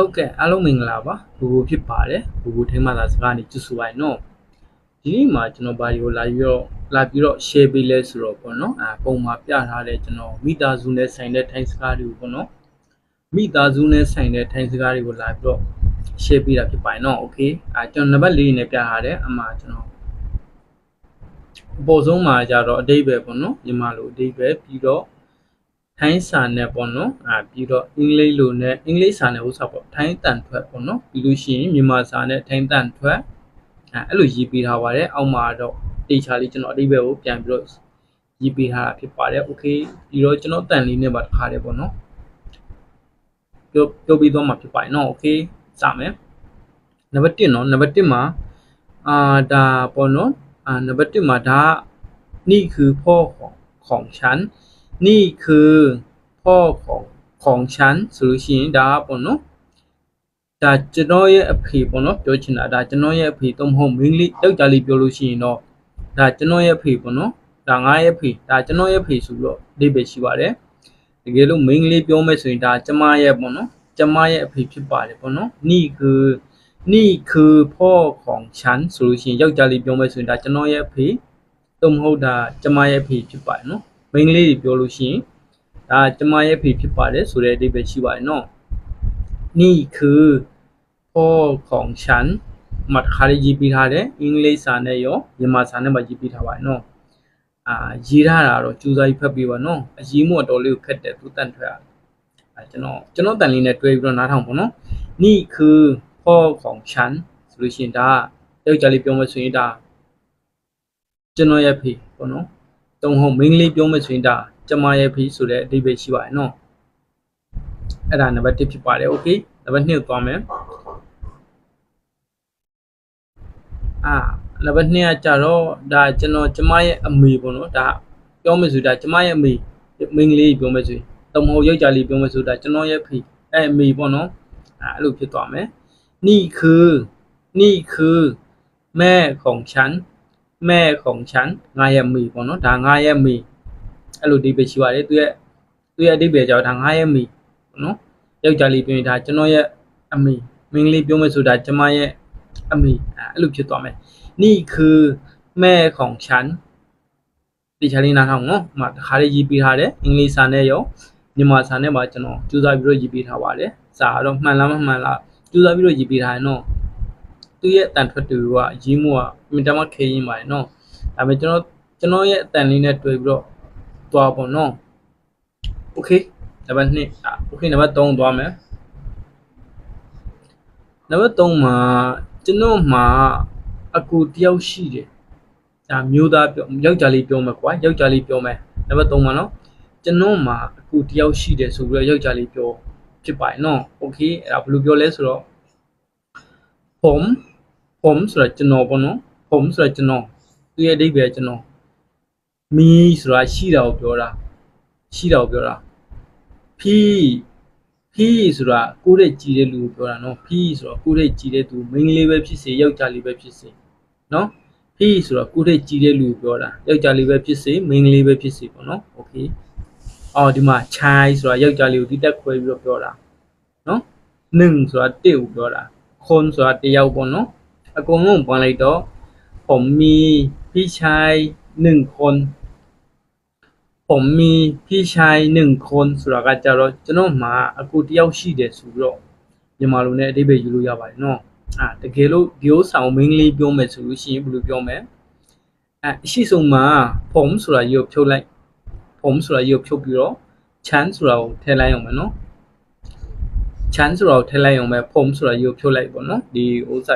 ဟုတ်ကဲ့အားလုံးမင်္ဂလာပါဘူဘူဖြစ်ပါတယ်ဘူဘူထိမှသာစကားနေကျွတ်ဆိုပါနော်ဒီနေ့မှာကျွန်တော်ဘာဒီကိုလာပြီးတော့လာပြီးတော့ share ပေးလဲဆိုတော့ပေါ့နော်အာပုံမှာပြထားတဲ့ကျွန်တော်မိသားစုနဲ့ဆိုင်တဲ့ထိုင်းစကားတွေကိုပေါ့နော်မိသားစုနဲ့ဆိုင်တဲ့ထိုင်းစကားတွေကိုလာပြီးတော့ share ပေးတာဖြစ်ပါတယ်နော် okay အာကျွန်တော်နံပါတ်၄နဲ့ပြထားတယ်အမှကျွန်တော်အပေါ်ဆုံးမှာကြတော့အတိတ်ပဲပေါ့နော်မြန်မာလိုအတိတ်ပဲပြီးတော့ ထိုင်းစာနဲ့ပေါ့နော်အာပြီးတော့အင်္ဂလိပ်လိုနဲ့အင်္ဂလိပ်စာနဲ့ဥစ္စာပေါ့ထိုင်းတန်ထွက်ပေါ့နော်ပြီးလို့ရှိရင်မြန်မာစာနဲ့ထိုင်းတန်ထွက်အဲအဲ့လိုရေးပေးထားပါတယ်အောက်မှာတော့တေချာလေးကျွန်တော်အတိတ်ပဲကိုပြန်ပြီးတော့ရေးပေးထားတာဖြစ်ပါတယ်โอเคပြီးတော့ကျွန်တော်တန်လေးနဲ့ပါတစ်ခါတည်းပေါ့နော်ပြောပြောပြီးတော့မှာဖြစ်ပါတယ်နော်โอเคစမယ်နံပါတ်1เนาะနံပါတ်1မှာအာဒါပေါ့နော်อ่านำ1มาဒါนี่คือพ่อของของฉัน นี่คือพ่อของของฉันဆိုလို့ရှိရင်ဒါပေါ့နော်ဒါကျွန်တော်ရဲ့အဖေပေါ့နော်ပြောချင်တာဒါကျွန်တော်ရဲ့အဖေတော့မဟုတ်မင်းလေးယောက်ျားလေးပြောလို့ရှိရင်တော့ဒါကျွန်တော်ရဲ့အဖေပေါ့နော်ဒါငါရဲ့အဖေဒါကျွန်တော်ရဲ့အဖေဆိုတော့အဓိပ္ပာယ်ရှိပါတယ်တကယ်လို့မင်းလေးပြောမယ်ဆိုရင်ဒါကျမရဲ့ပေါ့နော်ကျမရဲ့အဖေဖြစ်ပါတယ်ပေါ့နော်นี่คือนี่คือพ่อของฉันဆိုလို့ရှိရင်ယောက်ျားလေးပြောမယ်ဆိုရင်ဒါကျွန်တော်ရဲ့အဖေတော့မဟုတ်တာကျမရဲ့အဖေဖြစ်ပါတယ်နော် မိန်းကလေးတွေပြောလို့ရှိရင်ဒါကျမရဲ့အဖေဖြစ်ပါတယ်ဆိုတဲ့အဓိပ္ပာယ်ရှိပါတယ်နော်นี่คือพ่อของฉันမှာတစ်ခါလေးရေးပြီးထားတယ်အင်္ဂလိပ်စာနဲ့ရောမြန်မာစာနဲ့ပါရေးပြီးထားပါတယ်နော်အာရေးထားတာတော့ကျူစာကြီးဖတ်ပြီးပါနော်အရေးမှုအတော်လေးကိုခက်တယ်သူတန်ထွက်ရတယ်အဲကျွန်တော်ကျွန်တော်တန်လေးနဲ့တွဲပြီးတော့နားထောင်ပါနော်นี่คือพ่อของฉันဆိုလို့ရှိရင်ဒါကယောက်ျားလေးပြောမယ်ဆိုရင်ဒါကျွန်တော်ရဲ့ဖေပေါ့နော် တုံဟုတ်မိန်းကလေးပြောမယ်ဆိုရင်ဒါကျမရဲ့ဖေဆိုတဲ့အဓိပ္ပာယ်ရှိပါတယ်နော်အဲ့ဒါနံပါတ်1ဖြစ်ပါတယ်โอเคနံပါတ်2ကိုသွားမယ်အာနံပါတ်2ကကြတော့ဒါကျွန်တော်ကျမရဲ့အမေပေါ့နော်ဒါပြောမယ်ဆိုဒါကျမရဲ့အမေမိန်းကလေးပြောမယ်ဆိုရင်တုံဟုတ်ယောက်ျားလေးပြောမယ်ဆိုတာကျွန်တော်ရဲ့ဖေအဲ့အမေပေါ့နော်အဲ့လိုဖြစ်သွားမယ်นี่คือนี่คือแม่ของฉัน แม่ของฉันငါရဲ့မိပေါ့နော်ဒါငါရဲ့မိအဲ့လိုအဓိပ္ပာယ်ရှိပါတယ်သူရဲ့သူရဲ့အဓိပ္ပာယ်ကြောင့်ဒါငါရဲ့မိပေါ့နော်ယောက်ျားလေးပြောရင်ဒါကျွန်တော်ရဲ့အမိမိန်းကလေးပြောမယ်ဆိုတာကျွန်မရဲ့အမိအဲ့လိုဖြစ်သွားမယ်นี่คือแม่ของฉันဒီချာလေးနားထောင်နော်ဟိုမှာတစ်ခါလေးရေးပေးထားတယ်အင်္ဂလိပ်စာနဲ့ရောမြန်မာစာနဲ့ပါကျွန်တော်ကြိုးစားပြီးတော့ရေးပေးထားပါတယ်စာကတော့မှန်လားမမှန်လားကြိုးစားပြီးတော့ရေးပေးထားရင်တော့ သူ့ရဲ့အတန်ထွက်တူကရေးမှုကအမြင်တမ်းခေးရင်ပါတယ်နော်ဒါပေမဲ့ကျွန်တော်ကျွန်တော်ရဲ့အတန်လေးနဲ့တွေ့ပြီးတော့သွားပေါ့နော်โอเคနံပါတ်2อ่ะโอเคနံပါတ်3သွားမယ်နံပါတ်3မှာကျွန်တော်မှာအကူတယောက်ရှိတယ်ဒါမျိုးသားပြောယောက်ျားလေးပြောမယ်ကွာယောက်ျားလေးပြောမယ်နံပါတ်3မှာနော်ကျွန်တော်မှာအကူတယောက်ရှိတယ်ဆိုပြီးတော့ယောက်ျားလေးပြောဖြစ်ပါတယ်နော်โอเคအဲ့ဒါဘယ်လိုပြောလဲဆိုတော့ผม om ဆိုတာကျွန်တော်ပေါ့နော် om ဆိုတာကျွန်တော်သူရဲ့အဓိပ္ပာယ်ကျွန်တော် me ဆိုတာရှိတာကိုပြောတာရှိတာကိုပြောတာ p p ဆိုတာကိုယ်တဲ့ကြည်တဲ့လူကိုပြောတာနော် p ဆိုတာကိုယ်တဲ့ကြည်တဲ့သူမိန်းကလေးပဲဖြစ်စေယောက်ျားလေးပဲဖြစ်စေနော် p ဆိုတာကိုယ်တဲ့ကြည်တဲ့လူကိုပြောတာယောက်ျားလေးပဲဖြစ်စေမိန်းကလေးပဲဖြစ်စေပေါ့နော် okay အော်ဒီမှာ chai ဆိုတာယောက်ျားလေးကိုတိတက်ခွဲပြီးတော့ပြောတာနော် ning ဆိုတာတစ်ကိုပြောတာခွန်ဆိုတာတယောက်ပေါ့နော် အကုန်လုံးပေါင်းလိုက်တော့ผมมีพี่ชายหนึ่งคน ผมมีพี่ชายหนึ่งคนဆိုတာကကြတော့ကျွန်တော်မှာအကူတယောက်ရှိတယ်ဆိုပြီးတော့မြန်မာလိုနဲ့အဓိပ္ပာယ်ယူလို့ရပါတယ်နော်အာတကယ်လို့ဒီဥစ္စာကိုမင်းကလေးပြောမယ်ဆိုလို့ရှိရင်ဘယ်လိုပြောမလဲအဲအရှိဆုံးမှာผมဆိုတာရုပ်ဖြုတ်လိုက်ผมဆိုတာရုပ်ဖြုတ်ပြီးတော့ chan ဆိုတာကိုထည့်လိုက်အောင်မယ်နော် chan ဆိုတာကိုထည့်လိုက်အောင်ပဲผมဆိုတာရုပ်ဖြုတ်လိုက်ပေါ့နော်ဒီဥစ္စာ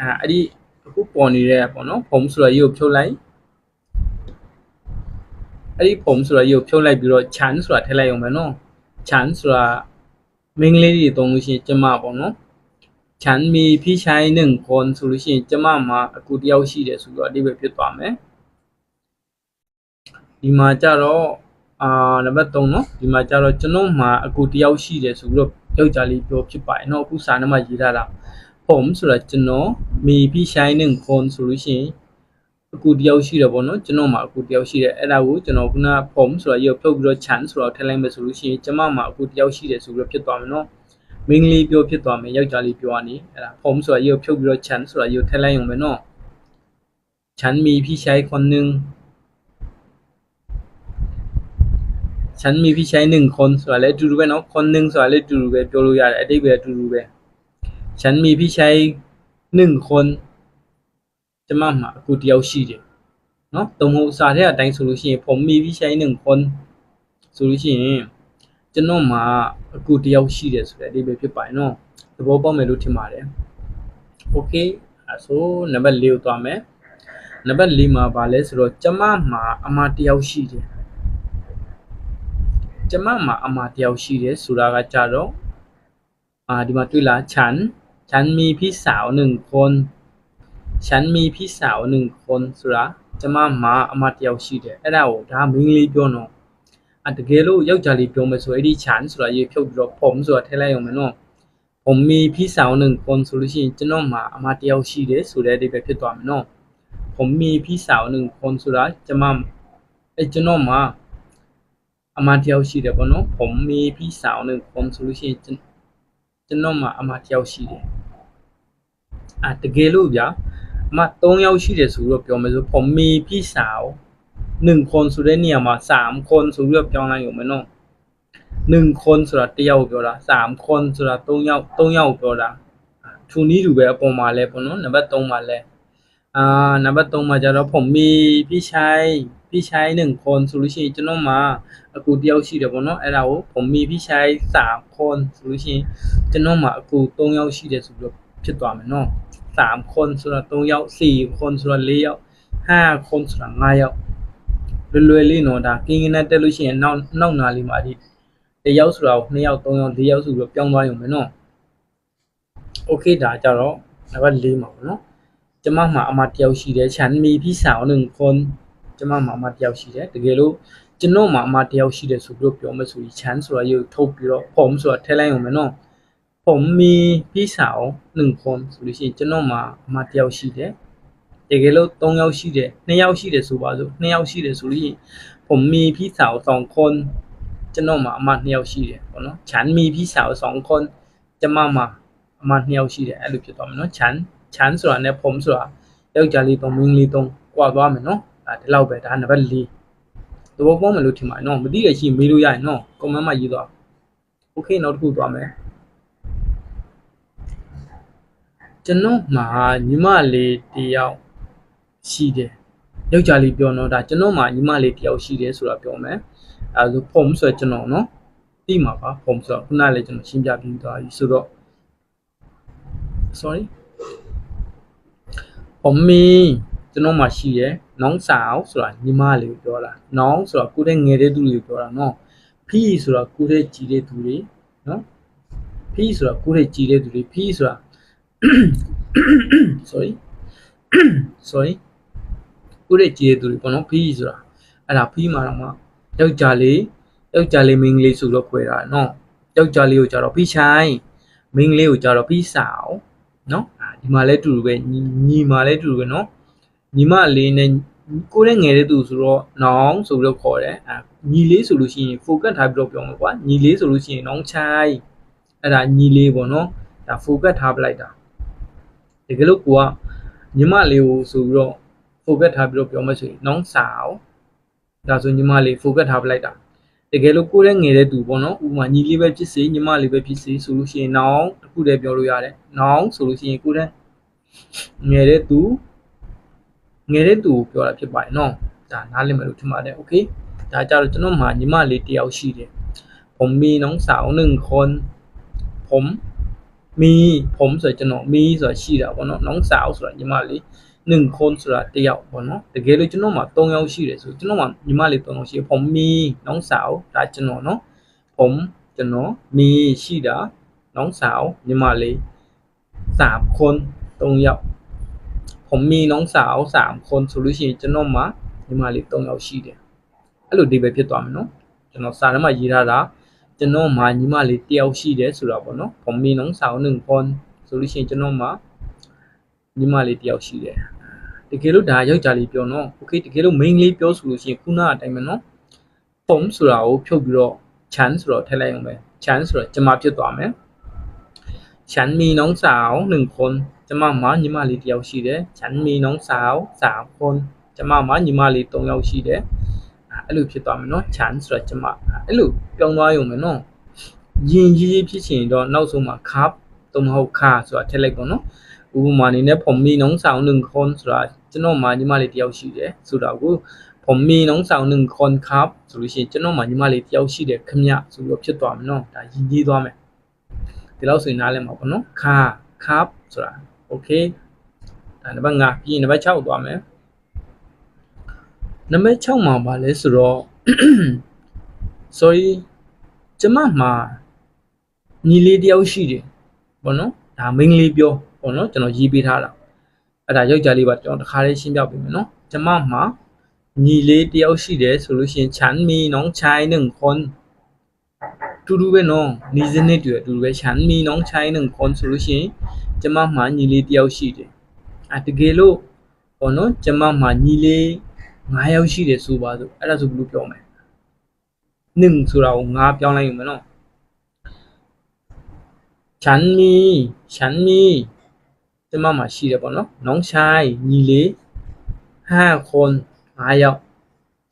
အဲအဲ့ဒီအခုပေါ်နေတဲ့ပေါ့နော်ผมဆိုတာရုပ်ဖြုတ်လိုက်အဲ့ဒီผมဆိုတာရုပ်ဖြုတ်လိုက်ပြီးတော့ chan ဆိုတာထည့်လိုက်အောင်ပဲနော် chan ဆိုတာမင်းကလေးတွေသုံးလို့ရှိရင်ကျမပေါ့နော် ฉันมีพี่ชายหนึ่งคนဆိုလို့ရှိရင်ကျမမှာအကူတယောက်ရှိတယ်ဆိုတော့အဓိပ္ပာယ်ဖြစ်သွားမယ်ဒီမှာကြတော့အာနံပါတ်3เนาะဒီမှာကြတော့ကျွန်တော်မှာအကူတယောက်ရှိတယ်ဆိုပြီးတော့ယောက်ျားလေးပြောဖြစ်ပါတယ်เนาะအခုစာထဲမှာရေးထားတာ ผมဆိုတာကျွန်တော်มีพี่ชายหนึ่งคนဆိုလို့ရှိရင်အကူတယောက်ရှိတယ်ပေါ့နော်ကျွန်တော်မှာအကူတယောက်ရှိတယ်အဲ့ဒါကိုကျွန်တော်ခုနผมဆိုတာရုပ်ဖြုတ်ပြီးတော့ chan ဆိုတော့ထည့်လိုက်မယ်ဆိုလို့ရှိရင်ကျမမှာအကူတယောက်ရှိတယ်ဆိုပြီးတော့ဖြစ်သွားမယ်နော် မင်းကလေးပြောဖြစ်သွားမယ်ယောက်ျားလေးပြောရနေအဲ့ဒါဖုံးဆိုတာရုပ်ဖြုတ်ပြီးတော့ chan ဆိုတာရုပ်ထည့်လိုက်ရုံပဲเนาะ ฉันมีพี่ชายคนหนึ่ง ฉันมีพี่ชายหนึ่งคนဆိုတာလည်းအတူတူပဲเนาะคนหนึ่งဆိုတာလည်းအတူတူပဲပြောလို့ရတယ်အတိတ်ပဲအတူတူပဲ ฉันมีพี่ชายหนึ่งคนကျမမှာအခုတယောက်ရှိတယ်เนาะတုံ့ဟုတ်စာတဲ့အတိုင်းဆိုလို့ရှိရင်ผมมีพี่ชายหนึ่งคนဆိုလို့ရှိရင်ကျွန်တော်မှာအခုတယောက်ရှိတယ်ဆိုတဲ့အတိတ်ပဲဖြစ်ပါတယ်เนาะသဘောပေါက်မယ်လို့ထင်ပါတယ်โอเคအဲဆိုနံပါတ်၄ကိုသွားမယ် နံပါတ်၄မှာဗာလဲဆိုတော့ကျမမှာအမတယောက်ရှိတယ်ကျမမှာအမတယောက်ရှိတယ်ဆိုတာကကြတော့အာဒီမှာတွေ့လားฉัน ฉันมีพี่สาวหนึ่งคนฉันมีพี่สาวหนึ่งคนဆိုတာကျမမှာအမတယောက်ရှိတယ်အဲ့ဒါကိုဒါမင်းလေးပြောတော့အတကယ်လို့ယောက်ျားလေးပြောမယ်ဆိုအဲ့ဒီฉันဆိုတာရေဖြုတ်ပြီးတော့ผมဆိုတာထည့်လိုက်အောင်မယ်နော်ผมมีพี่สาวหนึ่งคนဆိုလို့ရှိရင်ကျွန်တော်မှာအမတယောက်ရှိတယ်ဆိုတဲ့အဓိပ္ပာယ်ဖြစ်သွားမယ်နော် ผมมีพี่สาวหนึ่งคนဆိုတာကျမအဲကျွန်တော်မှာအမတယောက်ရှိတယ်ပေါ့နော် ผมมีพี่สาวหนึ่งคนဆိုလို့ရှိရင် ကျွန်ကျွန်တော်မှာအမတယောက်ရှိတယ်အာတကယ်လို့ဗျာအမ3ယောက်ရှိတယ်ဆိုတော့ပြောမယ်ဆို ผมมีพี่สาวหนึ่งคนဆိုတဲ့နေရာမှာ3คนဆိုပြီးတော့ပြောင်းလိုက်ရုံပဲနော်1คนဆိုတာတစ်ယောက်ပြောတာ3คนဆိုတာ3ယောက်3ယောက်ပြောတာထူနီးတူပဲအပေါ်မှာလဲပေါ့နော်နံပါတ်3မှာလဲ อ่านံပါတ်3မှာကျတော့ผมมีพี่ชาย พี่ชาย1คนဆိုလို့ရှိရင်ကျွန်တော်မှာအကူတယောက်ရှိတယ်ပေါ့နော်အဲ့ဒါကိုผมมีพี่ชาย3คนဆိုလို့ရှိရင်ကျွန်တော်မှာအကူ3ယောက်ရှိတယ်ဆိုပြီးတော့ဖြစ်သွားမယ်နော်3คนဆိုတာ3ယောက်4คนဆိုတာ4ယောက်5คนဆိုတာ5ယောက်လွယ်လွယ်လေးနော်ဒါကင်းကင်းနဲ့တက်လို့ရှိရင်နောက်နောက်နာလေးမှာဒီတယောက်ဆိုတာကို2ယောက်3ယောက်4ယောက်ဆိုပြီးတော့ပြောင်းသွားရုံပဲနော်โอเคဒါကြတော့နံပါတ်4မှာပေါ့နော် ကျမမှာအမတယောက်ရှိတယ်ฉันมีพี่สาวหนึ่งคน ကျမမှာအမတယောက်ရှိတယ်တကယ်လို့ကျွန်တော်မှာအမတယောက်ရှိတယ်ဆိုပြီးတော့ပြောမယ်ဆိုရင် chance ဆိုတာရုပ်ထုတ်ပြီးတော့ form ဆိုတာထည့်လိုက်အောင်မယ်နော် form မီပြီးစာအောင်1 form ဆိုလို့ရှိရင်ကျွန်တော်မှာအမတယောက်ရှိတယ်တကယ်လို့3ယောက်ရှိတယ်2ယောက်ရှိတယ်ဆိုပါစို့2ယောက်ရှိတယ်ဆိုလို့ရှိရင် form မီပြီးစာအောင်2 con ကျွန်တော်မှာအမ2ယောက်ရှိတယ်ပေါ့နော် chan မီပြီးစာအောင်2 con ကျမမှာအမ2ယောက်ရှိတယ်အဲ့လိုဖြစ်သွားမယ်နော် chan chan ဆိုတာနဲ့ form ဆိုတာယောက်ျားလေး3မိန်းကလေး3ကွာသွားမယ်နော် ဒါဒီလောက်ပဲဒါနံပါတ်4သဘောပေါက်မယ်လို့ထင်ပါတယ်နော်မသိရရှိမေးလို့ရရင်နော်ကွန်မန့်မှာရေးသွားโอเคနောက်တစ်ခုသွားမယ်ကျွန်တော်မှာညီမလေးတယောက်ရှိတယ်ယောက်ျားလေးပြောတော့ဒါကျွန်တော်မှာညီမလေးတယောက်ရှိတယ်ဆိုတာပြောမယ်အဲဆိုဖုံဆိုကျွန်တော်နော်တိမှာပါဖုံဆိုတော့ခုနလည်းကျွန်တော်ရှင်းပြပြီးသွားပြီဆိုတော့ sorry ผมมี ကျွန်တော်မှရှိရယ်နောင်စာအောင်ဆိုတာညီမလေးကိုပြောတာနောင်ဆိုတာကိုတဲ့ငယ်တဲ့သူတွေကိုပြောတာနော်ဖီဆိုတာကိုတဲ့ကြီးတဲ့သူတွေနော်ဖီဆိုတာကိုတဲ့ကြီးတဲ့သူတွေဖီဆိုတာ sorry sorry ကိုတဲ့ကြီးတဲ့သူတွေပေါ့နော်ဖီဆိုတာအဲ့ဒါဖီမှာတော့မှယောက်ျားလေးယောက်ျားလေးမိန်းကလေးဆိုတော့ခွဲတာနော်ယောက်ျားလေးကိုကြတော့ဖီချိုင်းမိန်းကလေးကိုကြတော့ဖီစာအောင်နော်ဒီမှာလဲတူတူပဲညီမှာလဲတူတူပဲနော် ညီမလေးနဲ့ကိုယ်နဲ့ငယ်တဲ့သူဆိုတော့နောင်ဆိုပြီးတော့ခေါ်တယ်အဲညီလေးဆိုလို့ရှိရင် focus ထားပြီးတော့ပြောမှာကွာညီလေးဆိုလို့ရှိရင်နောင်ချိုင်းအဲ့ဒါညီလေးပေါ့နော်ဒါ focus ထားပလိုက်တာတကယ်လို့ကိုကညီမလေးကိုဆိုပြီးတော့ focus ထားပြီးတော့ပြောမှဆိုရင်နောင်ဆောင်ဒါဆိုညီမလေး focus ထားပလိုက်တာတကယ်လို့ကိုယ်နဲ့ငယ်တဲ့သူပေါ့နော်ဥပမာညီလေးပဲဖြစ်စေညီမလေးပဲဖြစ်စေဆိုလို့ရှိရင်နောင်တစ်ခုတည်းပြောလို့ရတယ်နောင်ဆိုလို့ရှိရင်ကိုယ်နဲ့ငယ်တဲ့သူ ငယ်တဲ့သူကိုပြောတာဖြစ်ပါတယ်နော်ဒါနားလည်မယ်လို့ထင်ပါတယ်โอเคဒါကြတော့ကျွန်တော်မှာညီမလေးတယောက်ရှိတယ်ผมมีน้องสาวหนึ่งคนผมมีผมဆိုကျွန်တော်มีဆိုတာရှိတာပေါ့နော်น้องสาวဆိုတာညီမလေးหนึ่งคนဆိုတာတယောက်ပေါ့နော်တကယ်လို့ကျွန်တော်မှာ3ယောက်ရှိတယ်ဆိုကျွန်တော်မှာညီမလေး3ယောက်ရှိတယ်ผมมีน้องสาวဒါကျွန်တော်နော်ผมကျွန်တော်มีရှိတာน้องสาวညီမလေး3คน3ယောက် ผมมีน้องสาวสามคนဆိုလို့ရှိရင်ကျွန်တော်မှာညီမလေး3ယောက်ရှိတယ်အဲ့လိုဒီပဲဖြစ်သွားမယ်နော်ကျွန်တော်စာထဲမှာရေးထားတာကျွန်တော်မှာညီမလေး1ယောက်ရှိတယ်ဆိုတာပေါ့နော်ผมมีน้องสาว1คนဆိုလို့ရှိရင်ကျွန်တော်မှာညီမလေး1ယောက်ရှိတယ်တကယ်လို့ဒါယောက်ျားလေးပြောနော်โอเคတကယ်လို့ main လေးပြောဆိုလို့ရှိရင်ခုနအတိုင်းပဲနော် ผมဆိုတာကိုဖြုတ်ပြီးတော့ chan ဆိုတော့ထည့်လိုက်အောင်ပဲ chan ဆိုတော့ကျွန်မဖြစ်သွားမယ် ฉันมีน้องสาวหนึ่งคนကျမမှာညီမလေးတစ်ယောက်ရှိတယ်ฉันมีน้องสาวสามคนကျမမှာညီမလေး၃ယောက်ရှိတယ်အဲ့လိုဖြစ်သွားမယ်နော်ฉันဆိုတော့ကျမအဲ့လိုပြောင်းသွားရုံပဲနော်ယင်ကြီးကြီးဖြစ်ချင်တော့နောက်ဆုံးမှာครับသို့မဟုတ်ခါဆိုတာထည့်လိုက်ပေါ့နော်ဥပမာအနေနဲ့ผมมีน้องสาวหนึ่งคนဆိုတာကျွန်တော်မှာညီမလေးတစ်ယောက်ရှိတယ်ဆိုတာကိုผมมีน้องสาวหนึ่งคนครับဆိုလို့ရှိရင်ကျွန်တော်မှာညီမလေးတစ်ယောက်ရှိတယ်ခမရဆိုပြီးတော့ဖြစ်သွားမယ်နော်ဒါယင်ကြီးသွားမယ် ဒီလောက်ဆိုရင်နားလည်မှာပေါ့နော်ခါครับဆိုတာโอเคဒါနံပါတ်5ပြီးရင်နံပါတ်6သွားမယ်နံပါတ်6မှာပါလဲဆိုတော့ sorry ကျမမှာညီလေးတယောက်ရှိတယ်ပေါ့နော်ဒါမိန်းကလေးပြောပေါ့နော်ကျွန်တော်ရေးပေးထားတာအဲ့ဒါယောက်ျားလေးပါကျွန်တော်တစ်ခါလေးရှင်းပြပေးမယ်နော်ကျမမှာညီလေးတယောက်ရှိတယ်ဆိုလို့ရှိရင်ฉันมีน้องชายหนึ่งคน တူတူပဲနော်ညီစနစ်တွေအတူတူပဲฉันมีน้องชายหนึ่งคนဆိုလို့ရှိရင်ကျမမှာညီလေးတယောက်ရှိတယ်အတကယ်လို့ပေါ့နော်ကျမမှာညီလေး9ယောက်ရှိတယ်ဆိုပါစို့အဲ့ဒါဆိုဘယ်လိုပြောမလဲ1ဆိုတာကို9ပြောင်းလိုက်ယူမယ်နော်ฉันมีฉันมีကျမမှာရှိတယ်ပေါ့နော်น้องชายညီလေး5คน5ယောက်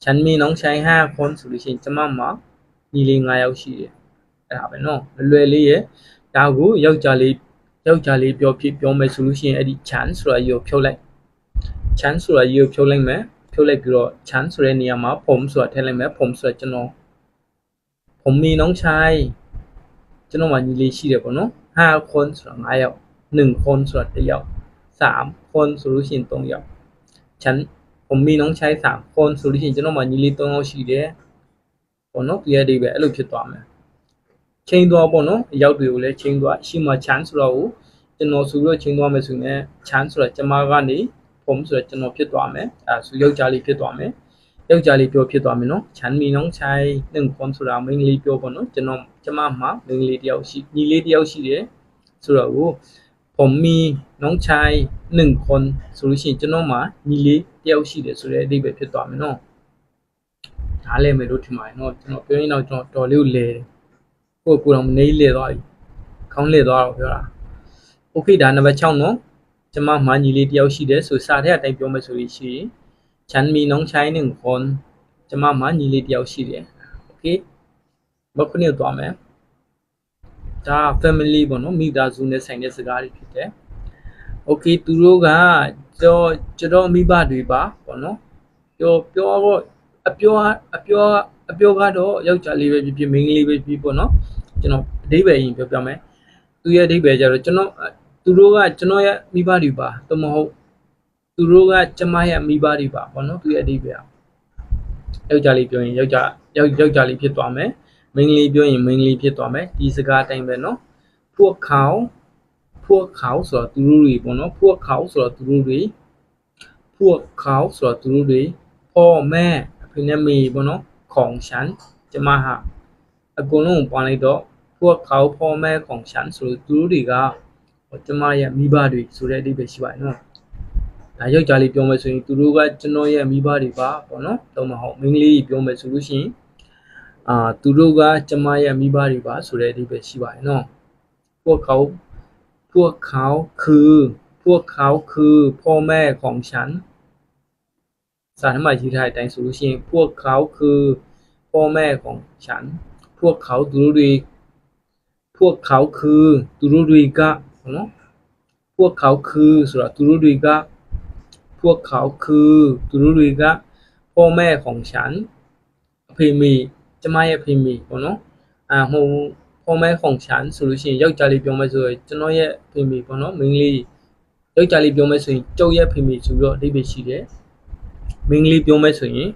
ฉันมีน้องชาย5คนဆိုလို့ရှိရင်ကျမမှာညီလေး9ယောက်ရှိတယ် အဲ့ဒါပဲနော်လွယ်လေးရဲ့ဒါကိုယောက်ျားလေးယောက်ျားလေးပြောဖြစ်ပြောမယ်ဆိုလို့ရှိရင်အဲ့ဒီ chance ဆိုတာကြီးကိုဖြုတ်လိုက် chance ဆိုတာကြီးကိုဖြုတ်လိုက်မယ်ဖြုတ်လိုက်ပြီးတော့ chance ဆိုတဲ့နေရာမှာ ผม ဆိုတာထည့်လိုက်မယ် ผม ဆိုတာကျွန်တော် ผมมีน้องชายကျွန်တော်မှညီလေးရှိတယ်ပေါ့နော်5คนဆိုတာ9ယောက်1คนဆိုတာ1ယောက်3คนဆိုလို့ရှိရင်3ယောက် ฉันผมมีน้องชาย3คนဆိုလို့ရှိရင်ကျွန်တော်မှညီလေး3ယောက်ရှိတယ်ပေါ့နော်ဒီရဲ့ဒီပဲအဲ့လိုဖြစ်သွားမယ် ချိန်သွားပေါ့နော်အရောက်တွေကိုလည်းချိန်သွားရှိမှ chance ဆိုတော့ကိုကျွန်တော်ဆိုပြီးတော့ချိန်သွားမယ်ဆိုရင် chance ဆိုတော့ကျွန်မကနေ form ဆိုတော့ကျွန်တော်ဖြစ်သွားမယ်အဲဆိုယောက်ျားလေးဖြစ်သွားမယ်ယောက်ျားလေးပြောဖြစ်သွားမယ်နော်ချန်မီနောင်ချိုင်နှင်ကွန်ဆိုတာမိန်းကလေးပြောပေါ့နော်ကျွန်တော်ကျမမှာမိန်းကလေးတယောက်ရှိညီလေးတယောက်ရှိတယ်ဆိုတော့ကိုဖော်မီနောင်ချိုင်နှင်ကွန်ဆိုလို့ရှိရင်ကျွန်တော်မှာညီလေးတယောက်ရှိတယ်ဆိုတဲ့အဓိပ္ပာယ်ဖြစ်သွားမယ်နော်နားလည်မယ်လို့ထင်ပါတယ်နော်ကျွန်တော်ပြောရင်တော့ကျွန်တော်တော်လေးကိုလဲတယ် ကိုကိုတော့မနေလဲသွားပြီခေါင်းလဲသွားတော့ပြောတာโอเคဒါနံပါတ်6နော်ကျမမှာညီလေးတယောက်ရှိတယ်ဆိုစာထဲအတိုင်းပြောမယ်ဆိုလို့ရှိရင်ฉันมีน้องชายหนึ่งคนကျမမှာညီလေးတယောက်ရှိတယ်โอเคဘယ်ခုနှစ်သွားမယ်ဒါ family ပေါ့နော်မိသားစုနဲ့ဆိုင်တဲ့စကားတွေဖြစ်တယ်โอเคသူတို့ကကျွန်တော်ကျွန်တော်မိဘတွေပါပေါ့နော်ပြောပြောတော့အပြောအပြော အပြောကတော့ယောက်ျားလေးပဲဖြစ်ဖြစ်မိန်းကလေးပဲဖြစ်ပေါ့နော်ကျွန်တော်အဓိပ္ပာယ်ရင်ပြောပြမယ်သူရဲ့အဓိပ္ပာယ်ကျတော့ကျွန်တော်သူတို့ကကျွန်တော်ရဲ့မိဘတွေပါသို့မဟုတ်သူတို့ကကျမရဲ့မိဘတွေပါပေါ့နော်သူရဲ့အဓိပ္ပာယ်ယောက်ျားလေးပြောရင်ယောက်ျားယောက်ယောက်ျားလေးဖြစ်သွားမယ်မိန်းကလေးပြောရင်မိန်းကလေးဖြစ်သွားမယ်ဒီစကားအတိုင်းပဲနော်พวกเขาพวกเขาဆိုတော့သူတို့တွေပေါ့နော်พวกเขาဆိုတော့သူတို့တွေพวกเขาဆိုတော့သူတို့တွေพ่อแม่အဖေနဲ့မေပေါ့နော် ของฉันကျမဟာအကုန်လုံးပွားလိုက်တော့พวกเขาพ่อแม่ของฉันဆိုလို့သူတို့တွေကကျမရဲ့မိဘတွေဆိုတဲ့အဓိပ္ပာယ်ရှိပါတယ်နော်ဒါယောက်ျားလေးပြောမယ်ဆိုရင်သူတို့ကကျွန်တော်ရဲ့မိဘတွေပါပေါ့နော်တော့မဟုတ်မိန်းကလေးပြောမယ်ဆိုလို့ရှိရင်အာသူတို့ကကျမရဲ့မိဘတွေပါဆိုတဲ့အဓိပ္ပာယ်ရှိပါတယ်နော်พวกเขาพวกเขาคือพวกเขาคือพ่อแม่ของฉัน စာထဲမှာရေးထားတဲ့အတိုင်းဆိုလို့ရှိရင်พวกเขาคือพ่อแม่ของฉัน พวกเขาသူတို့တွေพวกเขาคือသူတို့တွေကနော်พวกเขาคือဆိုတာသူတို့တွေကพวกเขาคือသူတို့တွေကพ่อแม่ของฉันအဖေမေကျမရဲ့အဖေမေပေါ့နော်အာဟိုพ่อแม่ของฉันဆိုလို့ရှိရင်ယောက်ျားလေးပြောမယ်ဆိုရင်ကျွန်တော်ရဲ့အဖေမေပေါ့နော်မိန်းကလေးယောက်ျားလေးပြောမယ်ဆိုရင်ကျုပ်ရဲ့အဖေမေဆိုပြီးတော့အဓိပ္ပာယ်ရှိတယ် မိန်းကလေးပြောမယ်ဆိုရင်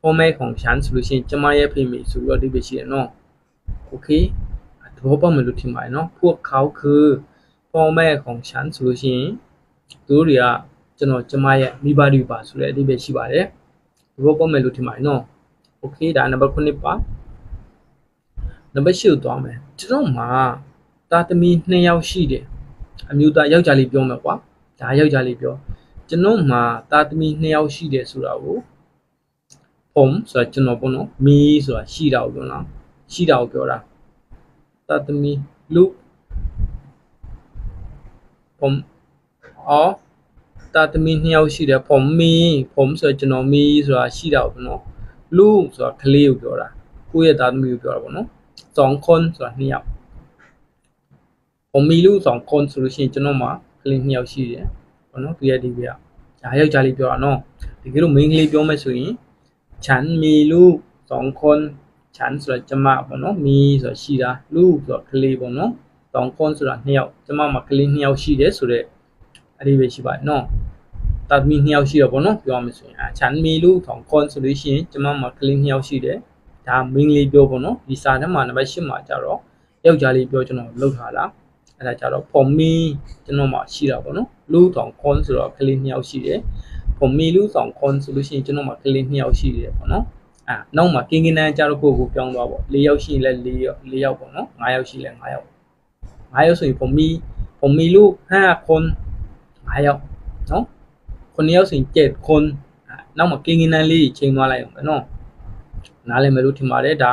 พ่อแม่ของฉันဆိုလို့ရှိရင်ကျမရဲ့အဖေမေဆိုပြီးတော့အဓိပ္ပာယ်ရှိတယ်နော်โอเคသဘောပေါက်မယ်လို့ထင်ပါတယ်နော်พวกเขาคือพ่อแม่ของฉันဆိုလို့ရှိရင်သူတို့တွေကကျွန်တော်ကျမရဲ့မိဘတွေပါဆိုတဲ့အဓိပ္ပာယ်ရှိပါတယ်သဘောပေါက်မယ်လို့ထင်ပါတယ်နော်โอเคဒါနံပါတ်9ပါနံပါတ်10ကိုသွားမယ်ကျွန်တော်မှာတာသမီ2ယောက်ရှိတယ်အမျိုးသားယောက်ျားလေးပြောမယ်ကွာဒါယောက်ျားလေးပြော ကျွန်တော်မှာတာသမီ2ယောက်ရှိတယ်ဆိုတာကိုผมဆိုတာကျွန်တော်ပေါ့နော်မီဆိုတာရှိတာကိုပြောတာရှိတာကိုပြောတာတာသမီလူ ผมအော်တာသမီနှစ်ယောက်ရှိတယ်ผมมีผมဆိုတော့ကျွန်တော်มีဆိုတာရှိတာပေါ့နော်လူဆိုတာကလေးကိုပြောတာကိုယ့်ရဲ့သားသမီးကိုပြောတာပေါ့နော်สองคนဆိုတာနှစ်ယောက်ผมมีลูกสองคนဆိုလို့ရှိရင်ကျွန်တော်မှာကလေးနှစ်ယောက်ရှိတယ် ပေါ့နော်သူရဲ့ဒီပြဒါယောက်ျားလေးပြောတာနော်တကယ်လို့မိန်းကလေးပြောမယ်ဆိုရင်ฉันมีลูกสองคนฉันဆိုတာကျမပေါ့နော်มีဆိုတာရှိတာလူဆိုတော့ကလေးပေါ့နော်สองคนဆိုတာနှစ်ယောက်ကျမမှာကလေးနှစ်ယောက်ရှိတယ်ဆိုတော့အဒီပဲရှိပါတယ်နော်တာသမီနှစ်ယောက်ရှိတော့ပေါ့နော်ပြောရမယ်ဆိုရင်အာฉันมีลูกสองคนဆိုလို့ရှိရင်ကျမမှာကလေးနှစ်ယောက်ရှိတယ်ဒါမိန်းကလေးပြောပေါ့နော်ဒီစာထဲမှာနံပါတ်8မှာကြတော့ယောက်ျားလေးပြောကျွန်တော်လောက်ထားတာ အဲ့ဒါကြတော့ for me ကျွန်တော်မှာရှိတာပေါ့နော်လူတောင်ခွန်ဆိုတော့ကလေးနှစ်ယောက်ရှိတယ် for me လူဆောင်ခွန်ဆိုလို့ရှိရင်ကျွန်တော်မှာကလေးနှစ်ယောက်ရှိတယ်ပေါ့နော်အာနောက်မှာကင်းကင်းတန်းကြတော့ကိုကိုပြောင်းသွားပေါ့၄ယောက်ရှိရင်လည်း၄ယောက်၄ယောက်ပေါ့နော်၅ယောက်ရှိရင်လည်း၅ယောက်၅ယောက်ဆိုရင် for me for me လူ5คน5ယောက်နော်9ယောက်ဆိုရင်7คนနောက်မှာကင်းကင်းတန်းလေးချိန်သွားလိုက်အောင်ပဲနော်နားလည်မယ်လို့ထင်ပါတယ်ဒါ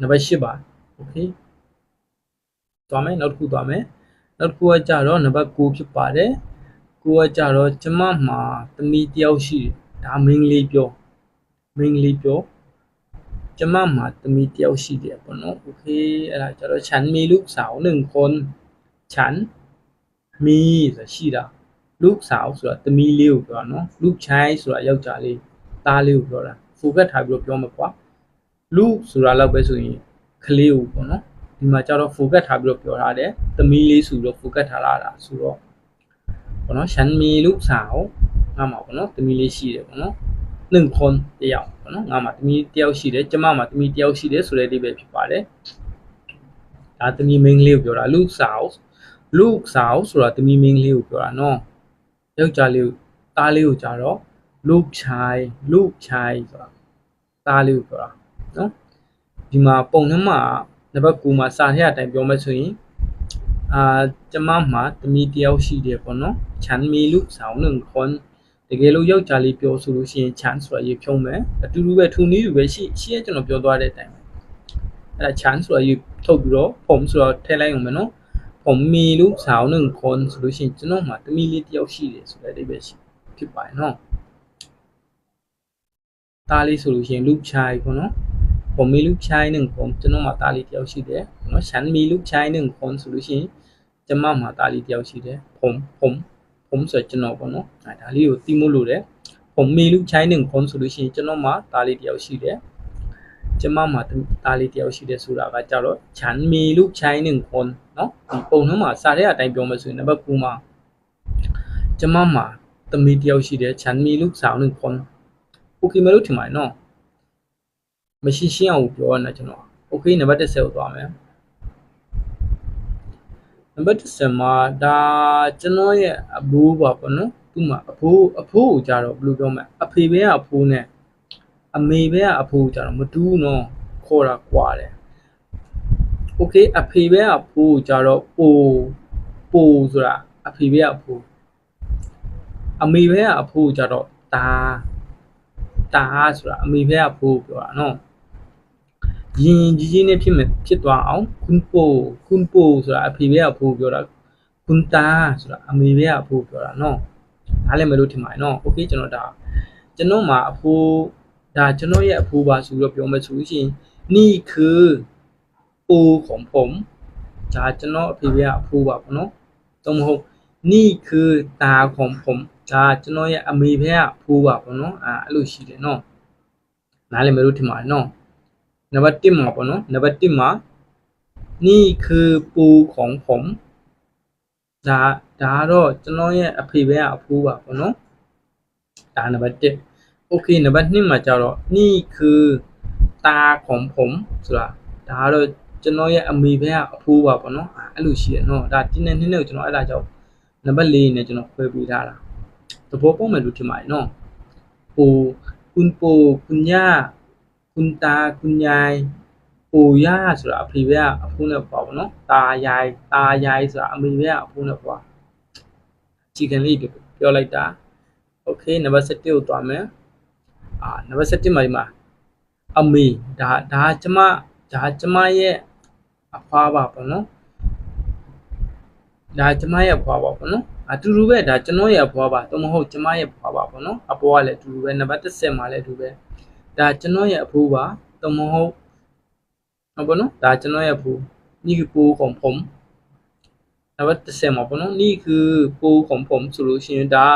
နံပါတ်8ပါโอเค သွားမယ်နောက်တစ်ခုသွားမယ်နောက်တစ်ခုကကြတော့နံပါတ်9ဖြစ်ပါတယ်ကိုကကြတော့ကျမမှာသမီးတယောက်ရှိတယ်ဒါမင်းကလေးပြောမင်းကလေးပြောကျမမှာသမီးတယောက်ရှိတယ်ပေါ့နော်โอเคအဲ့ဒါကြတော့ฉันมีลูกสาวหนึ่งคนฉันมีဆိုတာရှိတာลูกสาวဆိုတာသမီးလေးကိုပြောတာနော်ลูกชายဆိုတာယောက်ျားလေးသားလေးကိုပြောတာဖူကတ်ထားပြီးတော့ပြောမှာကွာလူဆိုတာတော့ပဲဆိုရင်ကလေးကိုပေါ့နော် ဒီမှာကျတော့ focus ထားပြီးတော့ပြောထားတယ်သမီးလေးဆိုပြီးတော့ focus ထားလာတာဆိုတော့ဘောနော်ရှန်မီလို့စာအောင်ငါမှာဘောနော်သမီးလေးရှိတယ်ဘောနော်နှင်ခွန်တယောက်ဘောနော်ငါမှာသမီးတယောက်ရှိတယ်ကျမမှာသမီးတယောက်ရှိတယ်ဆိုတဲ့အဓိပ္ပာယ်ဖြစ်ပါတယ်ဒါသမီးမင်းကလေးကိုပြောတာ Luke South Luke South ဆိုတာသမီးမင်းကလေးကိုပြောတာနော်ယောက်ျားလေးကိုသားလေးကိုကြတော့ Luke Chai Luke Chai ဆိုတာသားလေးကိုပြောတာနော်ဒီမှာပုံနှမက နံပါတ်9မှာစာထဲအတိုင်းပြောမယ်ဆိုရင်အာကျမမှာတမီတယောက်ရှိတယ်ပေါ့နော်ချန်မီလူဆောင်နှင်ခွန်တကယ်လို့ယောက်ျားလေးပြောဆိုလို့ရှိရင် chance ဆိုတာရေဖြုံးမယ်အတူတူပဲထူနည်းယူပဲရှိရှိရကျွန်တော်ပြောသွားတဲ့အတိုင်းပဲအဲ့ဒါ chance ဆိုတာရေထုတ်ပြီးတော့ form ဆိုတော့ထည့်လိုက်အောင်မယ်နော် form မီလို့ဇောင်းနဲ့ con ဆိုလို့ရှိရင်ကျွန်တော်မှာတမီလေးတယောက်ရှိတယ်ဆိုတဲ့အဓိပ္ပာယ်ရှိဖြစ်ပါတယ်နော်ဒါလေးဆိုလို့ရှိရင် loop chai ပေါ့နော် ผมมีลูกชายหนึ่งคนကျွန်တော်မှာတားလေးတယောက်ရှိတယ်နော်ฉันมีลูกชายหนึ่งคนဆိုလို့ရှိရင်ကျမမှာတားလေးတယောက်ရှိတယ်ผมผมผมဆိုကျွန်တော်ပေါ့နော်အဲဒါလေးကိုသိမို့လို့တယ်ผมมีลูกชายหนึ่งคนဆိုလို့ရှိရင်ကျွန်တော်မှာတားလေးတယောက်ရှိတယ်ကျမမှာတားလေးတယောက်ရှိတယ်ဆိုတာကကြတော့ฉันมีลูกชายหนึ่งคนเนาะဒီပုံနှုံးမှာစာတဲ့အတိုင်းပြောမှဆိုရင်နံပါတ်9မှာကျမမှာသမီးတယောက်ရှိတယ်ฉันมีลูกสาวหนึ่งคนโอเคမလို့ထင်ပါတယ်เนาะ မရှင်းရှင်းအောင်ပြောရတာကျွန်တော် okay နံပါတ်10ကိုသွားမယ်နံပါတ်10မှာဒါကျွန်တော်ရဲ့အဘိုးပါပေါ့နော်သူ့မှာအဖိုးအဖိုးကိုကြတော့ဘယ်လိုပြောမလဲအဖေဘဲကအဖိုးနဲ့အမေဘဲကအဖိုးကိုကြတော့မတူးနော်ခေါ်တာကွာတယ် okay အဖေဘဲကအဖိုးကိုကြတော့ပိုပိုဆိုတာအဖေဘဲကအဖိုးအမေဘဲကအဖိုးကိုကြတော့ဒါတာဆိုတာအမေဘဲကအဖိုးကိုပြောတာနော် ရင်ကြီးကြီးနဲ့ဖြစ်မယ်ဖြစ်သွားအောင်ခွန်းပိုခွန်းပိုဆိုတာအဖေပဲအဖိုးပြောတာခွန်းတာဆိုတာအမေပဲအဖိုးပြောတာနော်နားလည်မလို့ထင်ပါတယ်နော်โอเคကျွန်တော်ဒါကျွန်တော်မှာအဖိုးဒါကျွန်တော်ရဲ့အဖိုးပါဆိုတော့ပြောမယ်ဆိုလို့ရှိရင်นี่คือปูของผมဒါကျွန်တော်အဖေပဲအဖိုးပါပေါ့နော်သုံးမဟုတ်นี่คือตาของผมဒါကျွန်တော်ရဲ့အမေပဲကအဖိုးပါပေါ့နော်အဲအဲ့လိုရှိတယ်နော်နားလည်မလို့ထင်ပါတယ်နော် နံပါတ်1မှာပေါ့နော်နံပါတ်1မှာนี่คือปูของผมဒါဒါကတော့ကျွန်တော်ရဲ့အဖေပဲကအဖိုးပါပေါ့နော်ဒါနံပါတ်1โอเคနံပါတ်2မှာကျတော့นี่คือตาของผมဆိုတာဒါကတော့ကျွန်တော်ရဲ့အမေပဲကအဖိုးပါပေါ့နော်အဲ့လိုရှိတယ်နော်ဒါတင်းနဲ့နှင်းနဲ့ကိုကျွန်တော်အဲ့ဒါကြောင့်နံပါတ်4နဲ့ကျွန်တော်ခွဲပေးထားတာသဘောပေါက်မယ်လို့ထင်ပါတယ်နော်ปูคุณปูคุณย่า คุณตาคุณยายปู่ย่าဆိုတာအဖေပဲကအဖိုးနဲ့ပေါ့ဗောနော်ตายายตายายဆိုတာအမေပဲကအဖိုးနဲ့ပေါ့အခြေခံလေးပြောလိုက်တာโอเคနံပါတ်7ကိုသွားမယ်အာနံပါတ်7မှာဒီမှာအမေဒါဒါကျမဒါကျမရဲ့အဖွားပါပေါ့နော် ဒါကျမရဲ့အဖွားပါပေါ့နော်အတူတူပဲဒါကျွန်တော်ရဲ့အဖွားပါတော့မဟုတ်ကျမရဲ့အဖွားပါပေါ့နော်အပေါ်ကလည်းအတူတူပဲနံပါတ်30မှာလည်းအတူပဲ ဒါကျွန်တော်ရဲ့အဖိုးပါတော့မဟုတ်ဟုတ်ပါနော်ဒါကျွန်တော်ရဲ့အဖိုးนี่คือปูของผมနံပါတ်30မှာပေါ့နော်นี่คือปูของผมဆိုလို့ရှိရင်ဒါ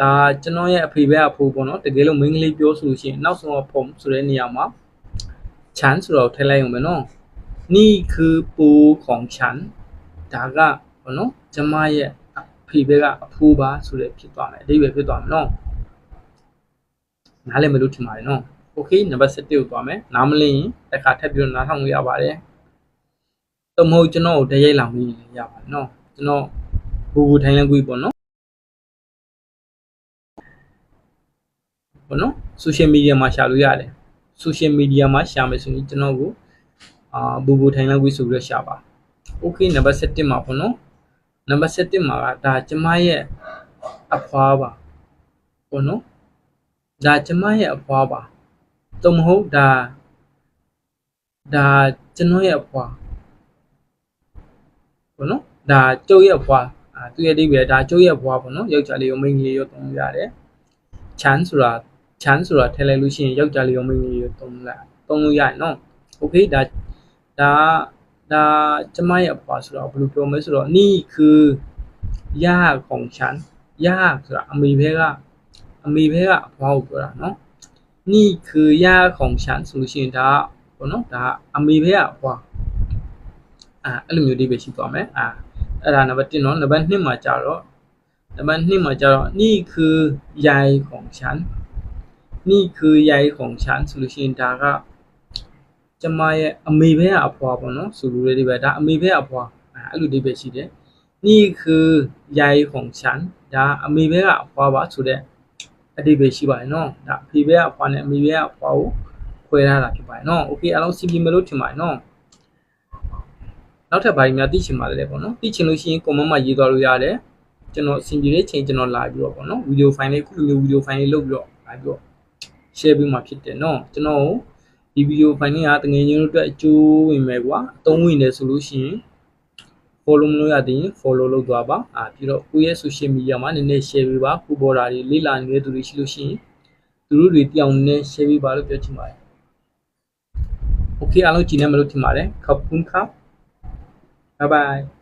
ဒါကျွန်တော်ရဲ့အဖေပဲအဖိုးပေါ့နော်တကယ်လို့မိန်းကလေးပြောဆိုလို့ရှိရင်နောက်ဆုံးက ผม ဆိုတဲ့နေရာမှာ ฉันဆိုတော့ထည့်လိုက်အောင်မယ်နော်นี่คือปูของฉันဒါကဘောနော်ကျမရဲ့အဖေဘက်ကအဖိုးပါဆိုတဲ့ဖြစ်သွားမယ်အဓိပ္ပာယ်ဖြစ်သွားမယ်နော် နားလည်မလို့ထင်ပါတယ်နော်โอเคနံပါတ်7ကိုသွားမယ်နားမလည်ရင်တစ်ခါထပ်ပြီးတော့နားထောင်လို့ရပါတယ်တော့မဟုတ်ကျွန်တော်ကိုတရိုက်လောင်ပြီးလည်းရပါတယ်နော်ကျွန်တော်ဘူဘူထိုင်လန်ကွေးပေါ့နော်ဘောနော် social media မှာရှာလို့ရတယ် social media မှာရှာမယ်ဆိုရင်ကျွန်တော်ကိုအာဘူဘူထိုင်လန်ကွေးဆိုပြီးတော့ရှာပါ okay နံပါတ်7မှာပေါ့နော်နံပါတ်7မှာကဒါကျမရဲ့အဖွားပါပေါ့နော် ဒါကျမရဲ့အဖွားပါတော့မဟုတ်ဒါဒါကျွန်တော်ရဲ့အဖွားပေါ့နော်ဒါကျုပ်ရဲ့အဖွားအာသူရဲ့အဓိပ္ပာယ်ဒါကျုပ်ရဲ့အဖွားပေါ့နော်ယောက်ျားလေးရောမိန်းကလေးရောသုံးလို့ရတယ်ချမ်းဆိုတာချမ်းဆိုတာထည့်လိုက်လို့ရှိရင်ယောက်ျားလေးရောမိန်းကလေးရောသုံးလို့ရသုံးလို့ရတယ်နော် okay ဒါဒါဒါကျမရဲ့အဖွာဆိုတော့ဘယ်လိုပြောမလဲဆိုတော့นี่คือย่าของฉันย่าဆိုတာအမေဘဲက အမေဘဲကအဖွာကိုပြောတာเนาะนี่คือย่าของฉันဆိုလို့ရှိရင်ဒါပေါ့နော်ဒါအမေဘဲကအဖွာအာအဲ့လိုမျိုးဒီပဲရှိသွားမယ်အာအဲ့ဒါနံပါတ်1เนาะနံပါတ်2မှာကြတော့နံပါတ်2မှာကြတော့นี่คือยายของฉันนี่คือยายของฉันဆိုလို့ရှိရင်ဒါက ကျမရဲ့အမေဘဲကအဖွာပေါ့နော်ဆိုလိုတဲ့ဒီပဲဒါအမေဘဲအဖွာအဲ့လိုဒီပဲရှိတယ်นี่คือยายของฉันဒါအမေဘဲကအဖွာပါဆိုတဲ့ အတိပဲရှိပါတယ်နော်ဒါအဖေဘဲကအဖွာနဲ့အမေဘဲကအဖွာကိုခွဲထားတာဖြစ်ပါတယ်နော်โอเคအားလုံးစီပီမလို့ထင်ပါတယ်နော်နောက်ထပ်ဘာတွေများသိချင်ပါလဲပေါ့နော်သိချင်လို့ရှိရင် comment မှာရေးသွားလို့ရတယ်ကျွန်တော်အဆင်ပြေတဲ့ချိန်ကျွန်တော်လာပြီးတော့ပေါ့နော်ဗီဒီယိုဖိုင်လေးခုလိုမျိုးဗီဒီယိုဖိုင်လေးလုပ်ပြီးတော့လာပြီးတော့ share ပေးမှာဖြစ်တယ်နော်ကျွန်တော်ဒီဗီဒီယိုဖိုင်လေးကတငယ်ချင်းတို့အတွက်အကျိုးဝင်မယ်ကွာအသုံးဝင်တယ်ဆိုလို့ရှိရင် follow မလုပ်ရသေးရင် follow လုပ်သွားပါအာပြီးတော့ကိုယ့်ရဲ့ social media မှာနည်းနည်း share ပေးပါကိုပေါ်တာတွေလေ့လာနေတဲ့သူတွေရှိလို့ရှိရင်သူတို့တွေတောင်းနည်း share ပေးပါလို့ပြောချင်ပါတယ် okay အားလုံးကြည့်နေမလို့ထင်ပါတယ်ခပ်ကွန်ခပ် bye bye